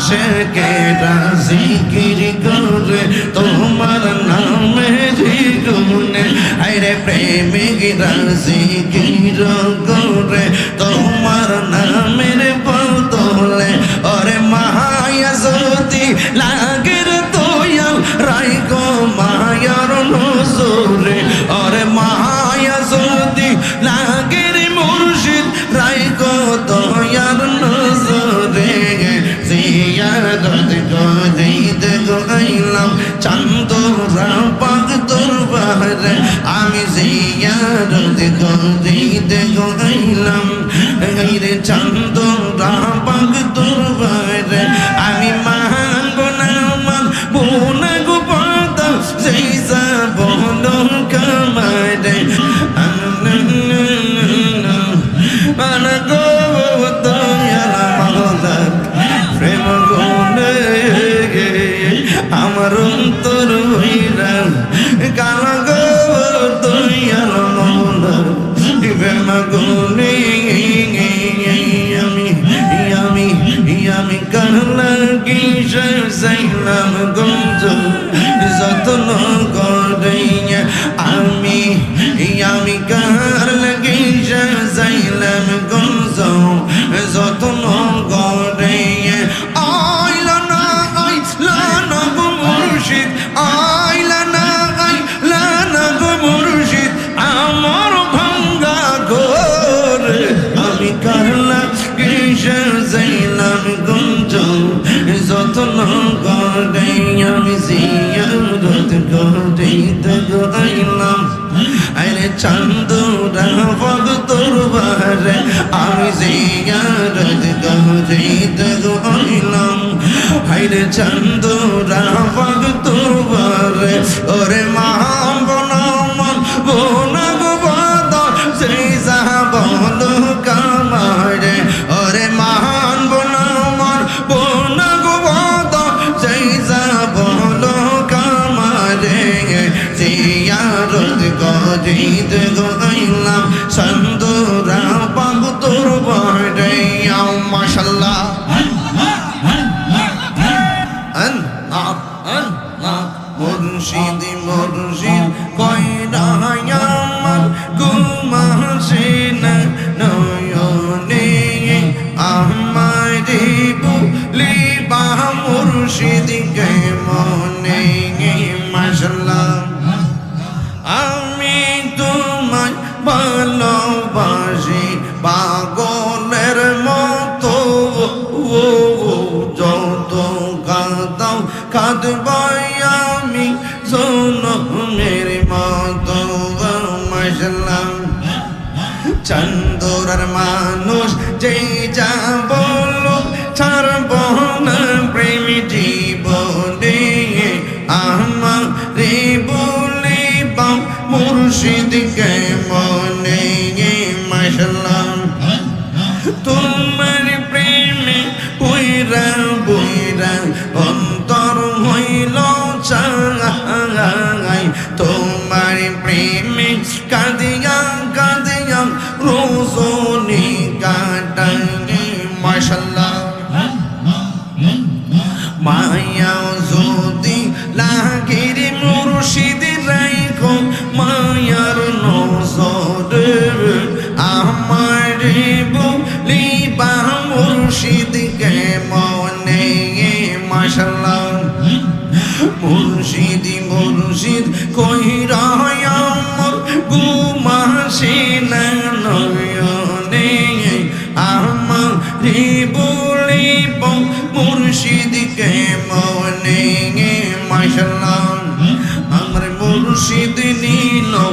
আশেকেরা জিকির করে, তোমার নামে গুনে আরে প্রেমিকরা জিকির করে, তোমার নামের বদলে। ওরে মায়া যদি লাগের তোয়াল রাই গো মায়ার নজরে। জিয়ারত গঞ্জ যত্ন করে আইলা না আইলা না আমি কারলা কিসে যাইলাম গঞ্জ যত্ন করে আমি জিয়ারত করে তো আইলাম। আরে চান্দুরা ভক্তর বারে আমি জিয়ারত করে তো আইলাম আরে চান্দুরা ভক্তর বারে ওরে মা বনা মন বোনা গো বাদা সেই সাহা বলো কামারে ওরে মহান বনামর বোনা গো বাদা সেই সাহা বলো কামারে জিয়ারত গো আইলাম সন্দুরা পাগ তোর বাড়ে মাশাল্লাহ আল্লাহ আল্লাহ, মুর্শিদ মুর্শিদ কয়রা আমার বা আমি তোমায় ভালোবাসি পাগলের কাঁদবাই আমি সোনমের মতো মশলাম চন্দরার মানুষ যেই যা বলো ছাড়ব না প্রেম জীবনে। আমার রে বলে বাম মুর্শিদকে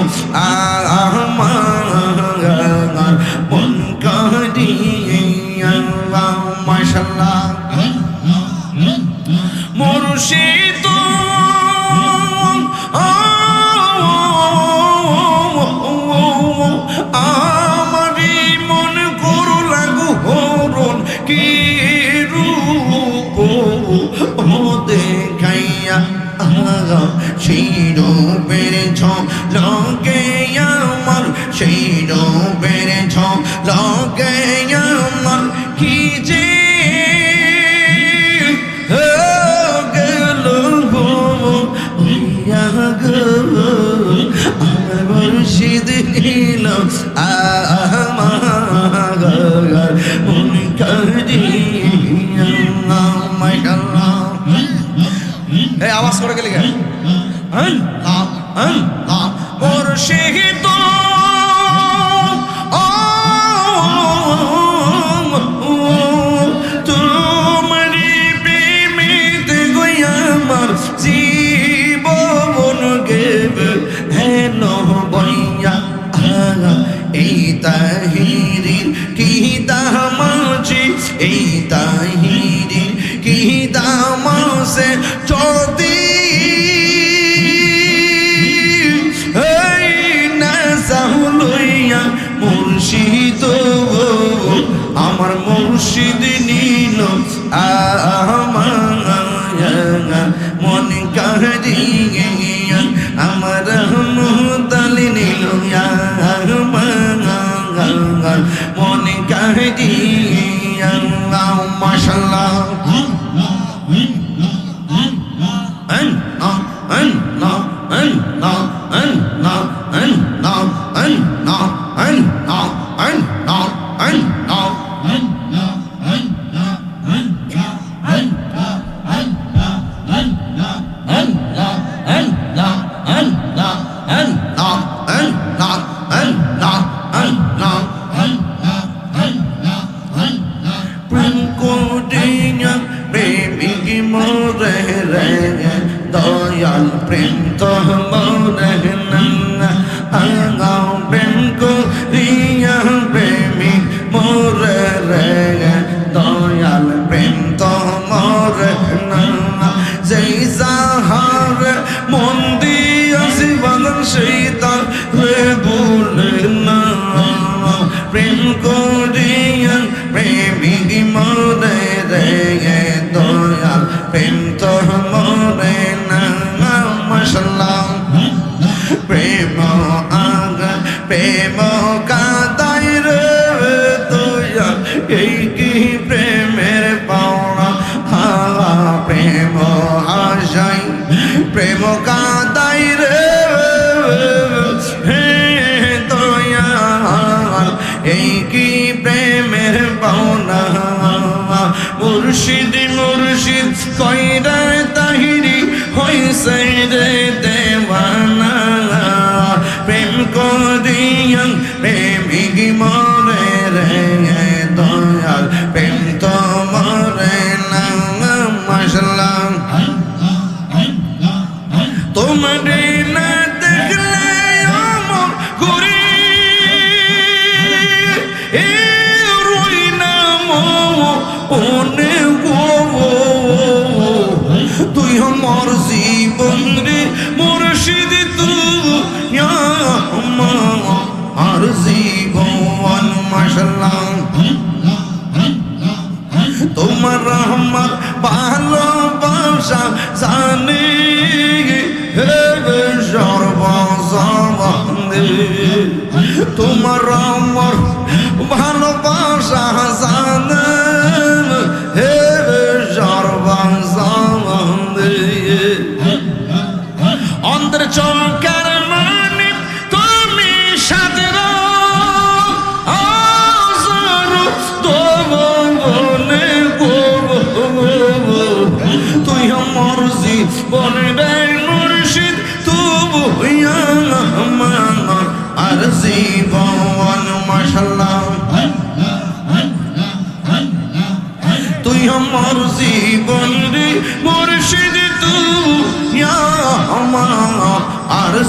নীল আমার সেই রূপের লগে আমার সেই রূপের লগে আমার। কি যে আমার মুর্শিদ নীল আমার এই আওয়াজ করে গেলে কেন? মুর্শিদ গেবে। হেন বইয়া এই তাহিরির কি দামাজি এই তাহিরির কি দামাসে দয়াল প্রেম তো আগাও প্রেম করিয়া প্রেমিক মোরে রে দয়াল প্রেম তো মোরে যেই সাহার মন দিয়াছি বাদন সেই তার রে বলে না প্রেম করিয়া প্রেমিক মনে রে দয়াল প্রেম তো প্রেম আগ প্রেম এই কি প্রেমের প্রেম এই কি প্রেমের পাওনা? মুর্শিদ মুর্শিদ কইরা তাহিরি হইছে রে মরে রে দয়াল প্রেম তো মরে না মাশাল্লাহ। তোমার না দেখলে আমার ঘুরি মাশাল্লাহ তোমার আমার ভালোবাসা জানি। তোমার আমার ভালোবাসা জানে।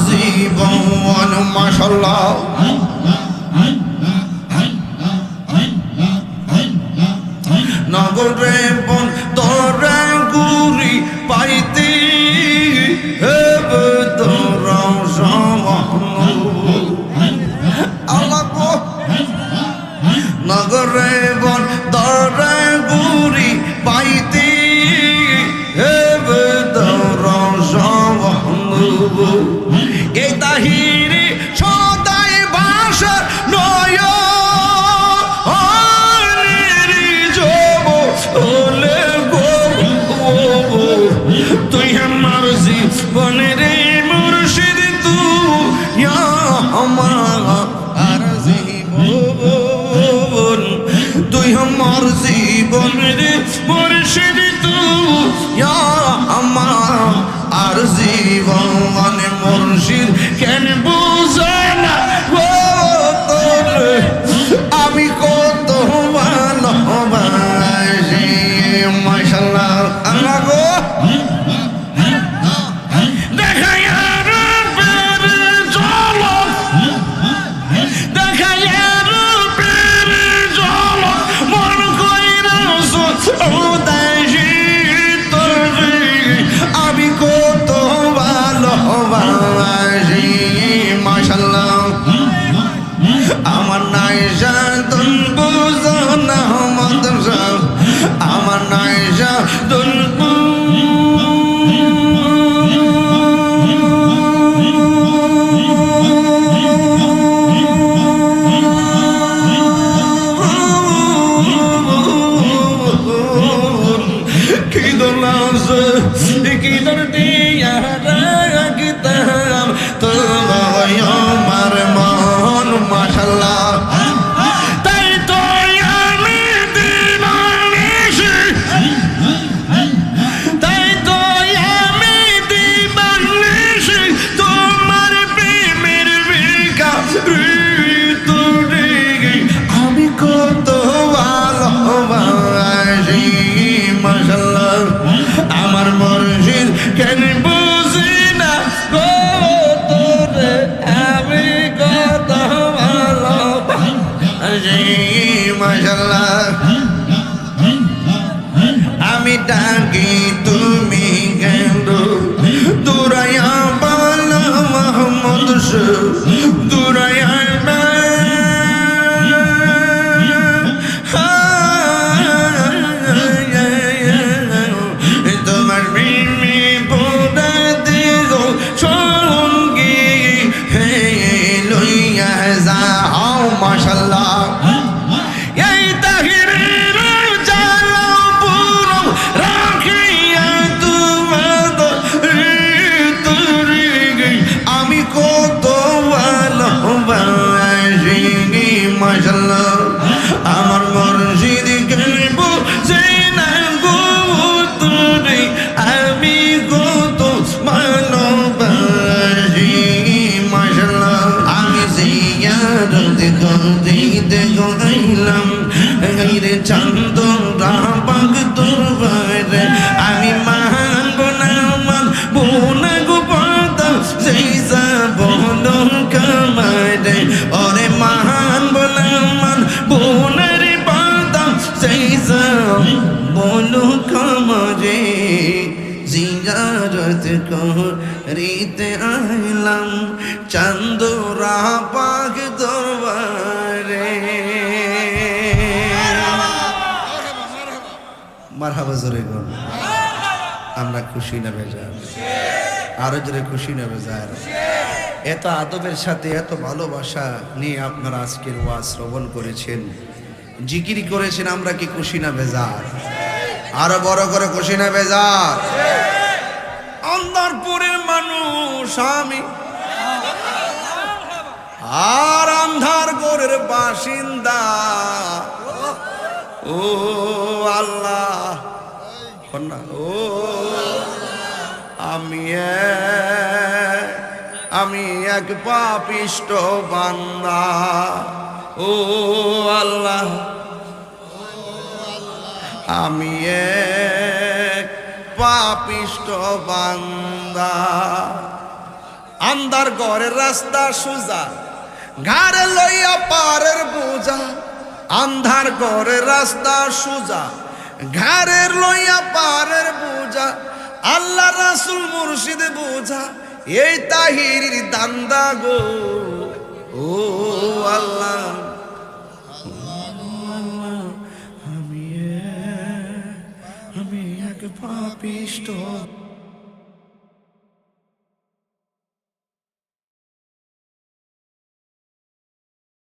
عظيما ما شاء الله নগরে বন তোরা গুরি পাইতে। নগরে জীবন মুর্শিদ কেন বুঝে মারহাবা জোরে গো আমরা খুশি না বেজার। আরও জোরে খুশি না বেজার। এত আদবের সাথে, এত ভালোবাসা নিয়ে আপনারা আজকের ওয়াজ শ্রবণ করেছেন। জিকিরি করেছেন, আমরা কি খুশি না বেজার? আরও বড় করে খুশি না বেজার। অন্তরপুরের মানুষ আমি। আর আন্ধার গোরের বাসিন্দা। ও আল্লাহ। ও আমি আমি এক পাপিষ্ট বান্দা। ও আল্লাহ। আমি এক পাপিষ্ট বান্দা। আন্দার ঘরের রাস্তা সোজা, ঘাড়ে লইয়া পারের বোঝা। আন্ধার ঘরের রাস্তা সোজা, ঘাড়ের লইয়া পারের বোঝা, আল্লাহ রাসুল মুর্শিদ বোঝা, এই তাহির দান্দা গো। ও আল্লাহ। আমি আমি এক পাপিষ্ট।